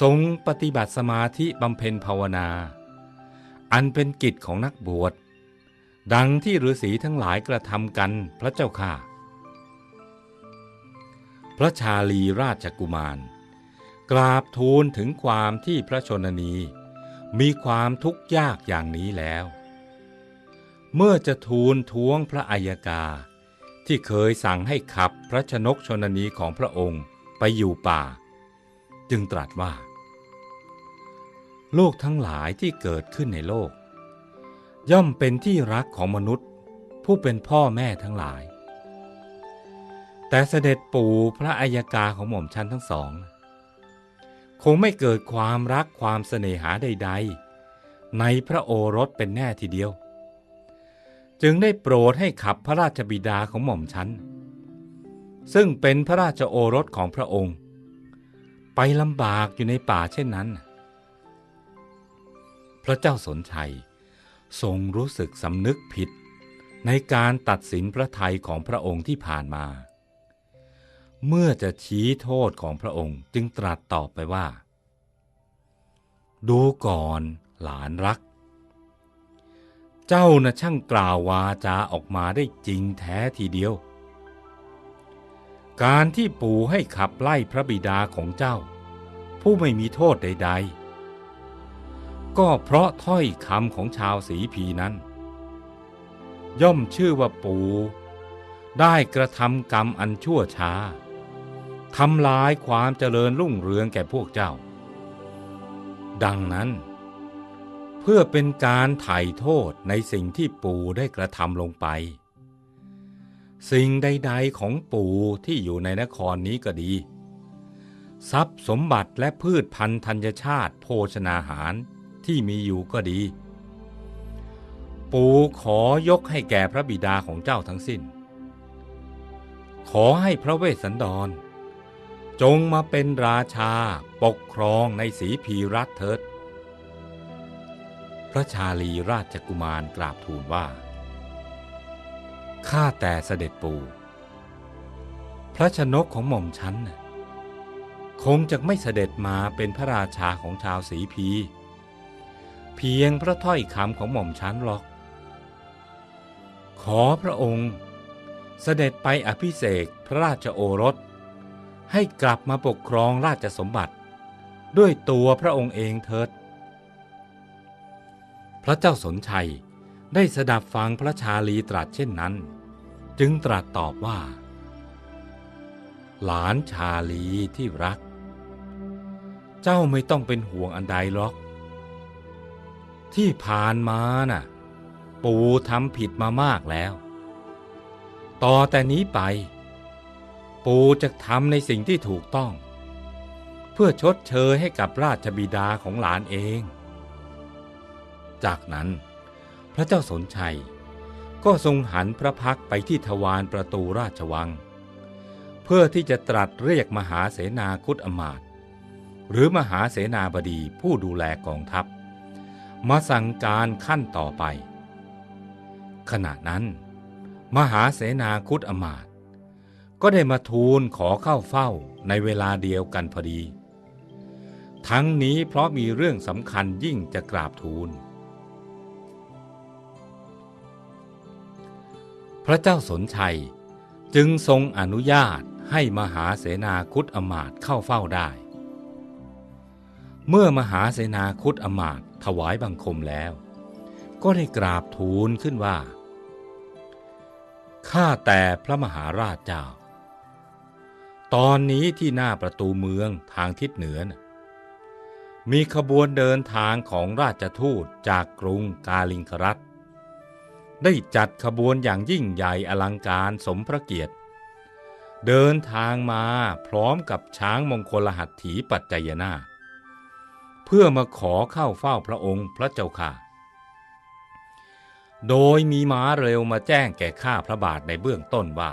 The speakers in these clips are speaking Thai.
ทรงปฏิบัติสมาธิบำเพ็ญภาวนา อันเป็นกิจของนักบวช ดังที่ฤาษีทั้งหลายกระทำกันพระเจ้าค่ะ พระชาลีราชกุมาร กราบทูลถึงความที่พระชนนี มีความทุกข์ยากอย่างนี้แล้ว เมื่อจะทูลท้วงพระอัยกา ที่เคยสั่งให้ขับพระชนกชนนีของพระองค์ไปอยู่ป่า จึงตรัสว่า โลกทั้งหลายที่เกิดขึ้นในโลก ย่อมเป็นที่รักของมนุษย์ ผู้เป็นพ่อแม่ทั้งหลาย แต่เสด็จปู่พระอัยกาของหม่อมชันทั้งสอง คงไม่เกิดความรักความเสน่หาใด ๆ ในพระโอรสเป็นแน่ทีเดียว จึงได้โปรดให้ขับพระราชบิดาของหม่อมชันซึ่งเป็นพระราชโอรสของพระองค์ ไปลำบากอยู่ในป่าเช่นนั้น พระเจ้าสนชัยทรงรู้สึกสำนึกผิดในการตัดสินพระทัยของพระองค์ที่ผ่านมา เมื่อจะชี้โทษของพระองค์จึงตรัสตอบไปว่า ดูก่อนหลานรัก เจ้านะช่างกล่าววาจาออกมาได้จริงแท้ทีเดียว การที่ปู่ให้ขับไล่พระบิดาของเจ้า ผู้ไม่มีโทษใด ๆ ก็เพราะถ้อยคำของชาวสีพีนั้น ย่อมชื่อว่าปูได้กระทำกรรมอันชั่วช้าทำลายความเจริญรุ่งเรืองแก่พวกเจ้า ดังนั้น เพื่อเป็นการไถ่โทษในสิ่งที่ปู่ได้กระทำลงไป สิ่งใดๆของปู่ที่อยู่ในนครนี้ก็ดี ทรัพย์สมบัติและพืชพันธุ์ธัญชาติโภชนาหารที่มีอยู่ก็ดี ปู่ขอยกให้แก่พระบิดาของเจ้าทั้งสิ้น ขอให้พระเวสสันดร จงมาเป็นราชาปกครองในสีพีรัฐเถิด พระชาลีราชกุมารกราบทูลว่า ข้าแต่เสด็จปู่ พระชนกของหม่อมฉันน่ะ คงจะไม่เสด็จมาเป็นพระราชาของชาวสีพี เพียงพระถ้อยคำของหม่อมฉันหรอก ขอพระองค์ เสด็จไปอภิเษกพระราชโอรส ให้กลับมาปกครองราชสมบัติ ด้วยตัวพระองค์เองเถิด พระเจ้าสนชัยได้สดับฟังพระชาลีตรัสเช่นนั้น จึงตรัสตอบว่า หลานชาลีที่รัก เจ้าไม่ต้องเป็นห่วงอันใดหรอก ที่ผ่านมาน่ะ ปู่ทำผิดมามากแล้ว ต่อแต่นี้ไป ปู่จะทำในสิ่งที่ถูกต้อง เพื่อชดเชยให้กับราชบิดาของหลานเอง จากนั้น พระเจ้าสนชัยก็ทรงหันพระพักไปที่ทวารประตูราชวัง เพื่อที่จะตรัสเรียกมหาเสนาคุตอมาตย หรือมหาเสนาบดีผู้ดูแลกองทัพ มาสั่งการขั้นต่อไป ขณะนั้น มหาเสนาคุตอมาตก็ได้มาทูลขอเข้าเฝ้าในเวลาเดียวกันพอดี ทั้งนี้เพราะมีเรื่องสำคัญยิ่งจะกราบทูล พระเจ้าสนชัยจึงทรงอนุญาตให้มหาเสนาคุตอมาตเข้าเฝ้าได้ เมื่อมหาเสนาคุตอมาตถวายบังคมแล้ว ก็ได้กราบทูลขึ้นว่า ข้าแต่พระมหาราชเจ้า ตอนนี้ที่หน้าประตูเมืองทางทิศเหนือนะมีขบวนเดินทางของราชทูตจากกรุงกาลิงครัตได้จัดขบวนอย่างยิ่งใหญ่อลังการสมพระเกียรติ เดินทางมาพร้อมกับช้างมงคลหัตถีปัจจยนาถ พื่อมาขอเข้าเฝ้าพระองค์พระเจ้าค่ะ โดยมีม้าเร็วมาแจ้งแก่ข้าพระบาทในเบื้องต้นว่า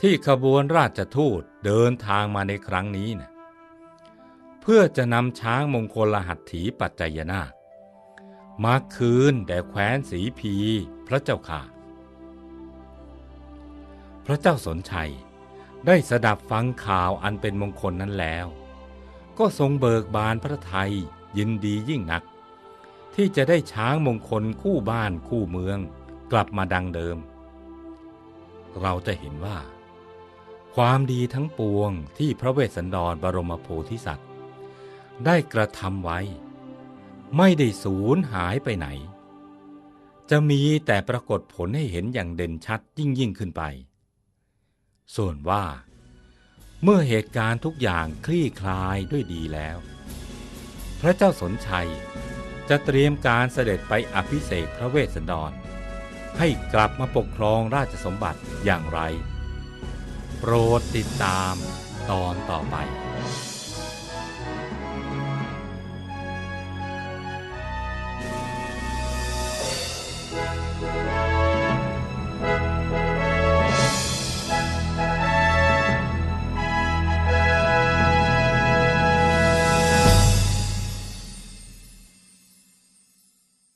ที่ขบวนราชทูตเดินทางมาในครั้งนี้นะเพื่อจะนำช้างมงคลรหัตถีปัจจยนามาคืนแด่แคว้นสีพีพระเจ้าค่ะ พระเจ้าสนชัยได้สดับฟังข่าวอันเป็นมงคลนั้นแล้ว ก็ทรงเบิกบานพระไทยยินดียิ่งนัก ที่จะได้ช้างมงคลคู่บ้านคู่เมือง กลับมาดังเดิม เราจะเห็นว่า ความดีทั้งปวงที่พระเวสสันดรบรมโพธิสัตว์ ได้กระทำไว้ ไม่ได้สูญหายไปไหน จะมีแต่ปรากฏผลให้เห็นอย่างเด่นชัดยิ่งยิ่งขึ้นไป ส่วนว่า เมื่อเหตุการณ์ทุกอย่างคลี่คลายด้วยดีแล้ว พระเจ้าสนชัยจะเตรียมการเสด็จไปอภิเษกพระเวสสันดร ให้กลับมาปกครองราชสมบัติอย่างไร โปรดติดตามตอนต่อไป